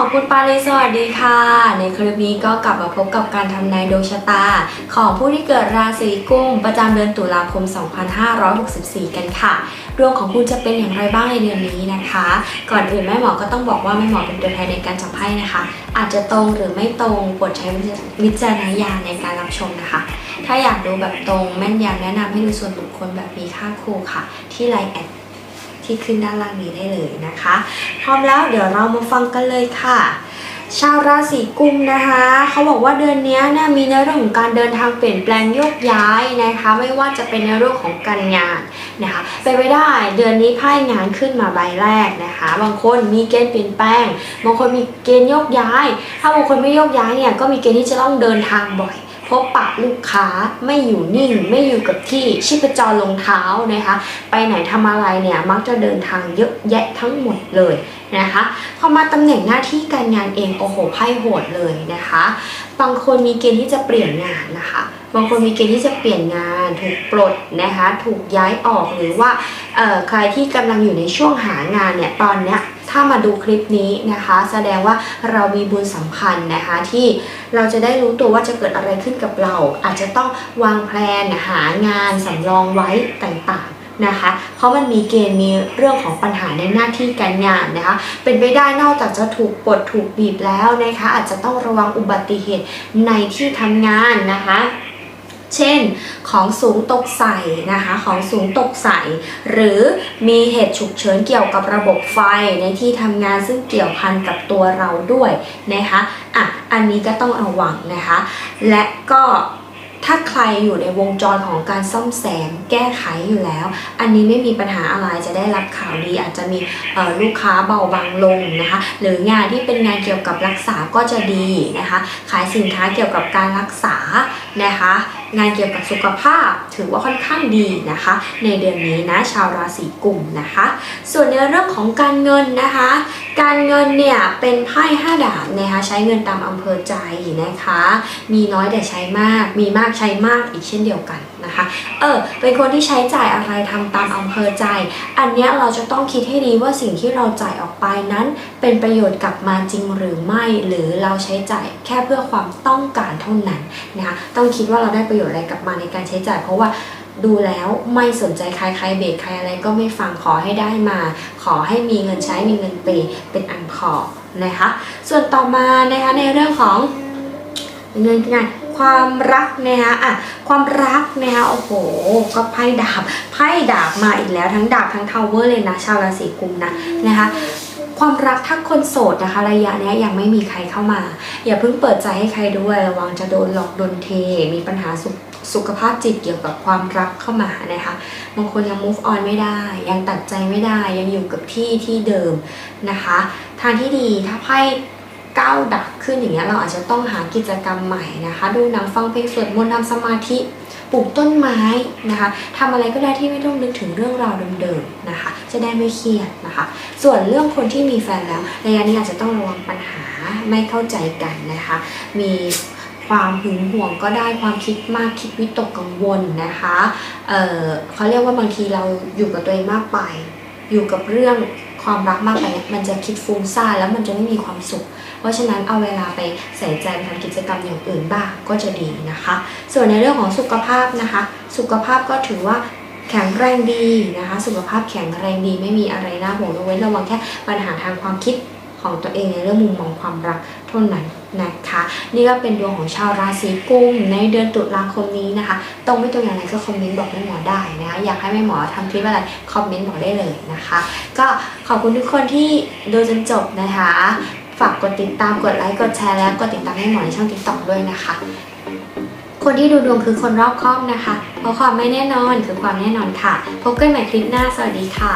แม่หมอกุลปาลีสวัสดีค่ะ ในคลิปนี้ก็กลับมาพบกับการทำนายดวงชะตา ของผู้ที่เกิดราศีกุมประจำเดือนตุลาคม 2564 กันค่ะ ดวงของคุณจะเป็นอย่างไรบ้างในเดือนนี้นะคะ ก่อนอื่นแม่หมอก็ต้องบอกว่าแม่หมอเป็นตัวแทนในการจับไพ่นะคะ อาจจะตรงหรือไม่ตรงโปรดใช้วิจารณญาณในการรับชมนะคะ ถ้าอยากดูแบบตรงแม่นยำแนะนำให้ดูส่วนบุคคลแบบมีค่าครูค่ะ ที่ไลน์แอด ที่ขึ้นด้านล่างนี้ได้เลยนะคะ พร้อมแล้วเดี๋ยวเรามาฟังกันเลยค่ะชาวราศีกุมนะคะเขาบอกว่าเดือนนี้นะมีในเรื่องของการเดินทางเปลี่ยนแปลงโยกย้ายนะคะ ไม่ว่าจะเป็นในเรื่องของการงานนะคะเป็นไปได้เดือนนี้ไพ่งานขึ้นมาใบแรกนะคะ บางคนมีเกณฑ์เปลี่ยนแปลง บางคนมีเกณฑ์โยกย้าย ถ้าบางคนไม่โยกย้ายเนี่ยก็มีเกณฑ์ที่จะต้องเดินทางบ่อย พบปะลูกค้าไม่อยู่นิ่ง ไม่อยู่กับที่ชีพจรลงเท้านะคะ ไปไหนทำอะไรเนี่ยมักจะเดินทางเยอะแยะทั้งหมดเลยนะคะพอมาตำแหน่งหน้าที่การงานเองโอ้โหไพ่โหดเลยนะคะ บางคนมีเกณฑ์ที่จะเปลี่ยนงานนะคะ บางคนมีเกณฑ์ที่จะเปลี่ยนงานถูกปลดนะคะถูกย้ายออกหรือว่าใครที่กำลังอยู่ในช่วงหางานเนี่ยตอนเนี้ยถ้ามาดูคลิปนี้นะคะ แสดงว่าเรามีบุญสัมพันธ์นะคะ ที่เราจะได้รู้ตัวว่าจะเกิดอะไรขึ้นกับเรา อาจจะต้องวางแผนหางานสำรองไว้ต่างๆนะคะ เพราะมันมีเกณฑ์มีเรื่องของปัญหาในหน้าที่การงานนะคะ เป็นไปได้นอกจากจะถูกปลดถูกบีบแล้วนะคะ อาจจะต้องระวังอุบัติเหตุในที่ทำงานนะคะ เช่น ของสูงตกใส่นะคะ ของสูงตกใส่ หรือมีเหตุฉุกเฉินเกี่ยวกับระบบไฟในที่ทำงานซึ่งเกี่ยวพันกับตัวเราด้วยนะคะอะอันนี้ก็ต้องระวังนะคะ และก็ถ้าใครอยู่ในวงจรของการซ่อมแซมแก้ไขอยู่แล้ว อันนี้ไม่มีปัญหาอะไรจะได้รับข่าวดี อาจจะมีลูกค้าเบาบางลงนะคะ หรืองานที่เป็นงานเกี่ยวกับรักษาก็จะดีนะคะ ขายสินค้าเกี่ยวกับการรักษานะคะ งานเกี่ยวกับสุขภาพถือว่าค่อนข้างดีนะคะ ในเดือนนี้นะชาวราศีกุมนะคะ ส่วนในเรื่องของการเงินนะคะ การเงินเนี่ยเป็นไพ่ห้าดาบนะคะใช้เงินตามอำเภอใจนะคะ มีน้อยแต่ใช้มาก มีมากใช้มากอีกเช่นเดียวกัน นะคะ เออ เป็นคนที่ใช้จ่ายอะไรทำตามอำเภอใจ อันเนี้ยเราจะต้องคิดให้ดีว่าสิ่งที่เราจ่ายออกไปนั้น เป็นประโยชน์กลับมาจริงหรือไม่ หรือเราใช้จ่ายแค่เพื่อความต้องการเท่านั้นนะคะ ต้องคิดว่าเราได้ประโยชน์อะไรกลับมาในการใช้จ่าย เพราะว่าดูแล้วไม่สนใจใครใครเบรกใครอะไรก็ไม่ฟังขอให้ได้มา ขอให้มีเงินใช้มีเงินปย์เป็นอันพอนะคะ ส่วนต่อมานะคะในเรื่องของเงินงาน ความรักนะคะอะความรักนะคะโอ้โห ก็ไพ่ดาบไพ่ดาบมาอีกแล้วทั้งดาบทั้งทาวเวอร์เลยนะ ชาวราศีกุมนะนะคะความรักถ้าคนโสดนะคะ ระยะนี้ยยังไม่มีใครเข้ามา อย่าเพิ่งเปิดใจให้ใครด้วยระวังจะโดนหลอกโดนเท มีปัญหาสุขสุขภาพจิตเกี่ยวกับความรักเข้ามานะคะบางคนยัง move on ไม่ได้ ยังตัดใจไม่ได้ยังอยู่กับที่ที่เดิมนะคะ ทางที่ดีถ้าไพ่ ก้าวดับขึ้นอย่างเงี้ยเราอาจจะต้องหากิจกรรมใหม่นะคะ ดูหนังฟังเพลงสวดมนต์ทำสมาธิปลูกต้นไม้นะคะทำอะไรก็ได้ที่ไม่ต้องนึกถึงเรื่องราวเดิมๆนะคะ จะได้ไม่เครียดนะคะ ส่วนเรื่องคนที่มีแฟนแล้วระยะนี้อาจจะต้องระวังปัญหาไม่เข้าใจกันนะคะ มีความหึงหวงก็ได้ความคิดมากคิดวิตกกังวลนะคะเเขาเรียกว่าบางทีเราอยู่กับตัวเองมากไป อยู่กับเรื่อง ความรักมากไปเนี่ยมันจะคิดฟุ้งซ่านแล้วมันจะไม่มีความสุข เพราะฉะนั้นเอาเวลาไปใส่ใจทำกิจกรรมอย่างอื่นบ้างก็จะดีนะคะ ส่วนในเรื่องของสุขภาพนะคะ สุขภาพก็ถือว่าแข็งแรงดีนะคะ สุขภาพแข็งแรงดีไม่มีอะไรน่าห่วงยกเว้นระวังแค่ปัญหาทางความคิดของตัวเองในเรื่องมุมมองความรักเท่านั้น นะคะนี่ก็เป็นดวงของชาวราศีกุมในเดือนตุลาคมนี้นะคะ ตรงไม่ตรงอย่างไรก็คอมเมนต์บอกแม่หมอได้นะคะอยากให้แม่หมอทำคลิปอะไรคอมเมนต์บอกได้เลยนะคะ ก็ขอบคุณทุกคนที่ดูจนจบนะคะ ฝากกดติดตามกดไลค์กดแชร์แล้วกดติดตามให้หมอในช่องติ๊กต็อกด้วยนะคะ คนที่ดูดวงคือคนรอบคอบนะคะ เพราะความไม่แน่นอนคือความแน่นอนค่ะ พบกันใหม่คลิปหน้าสวัสดีค่ะ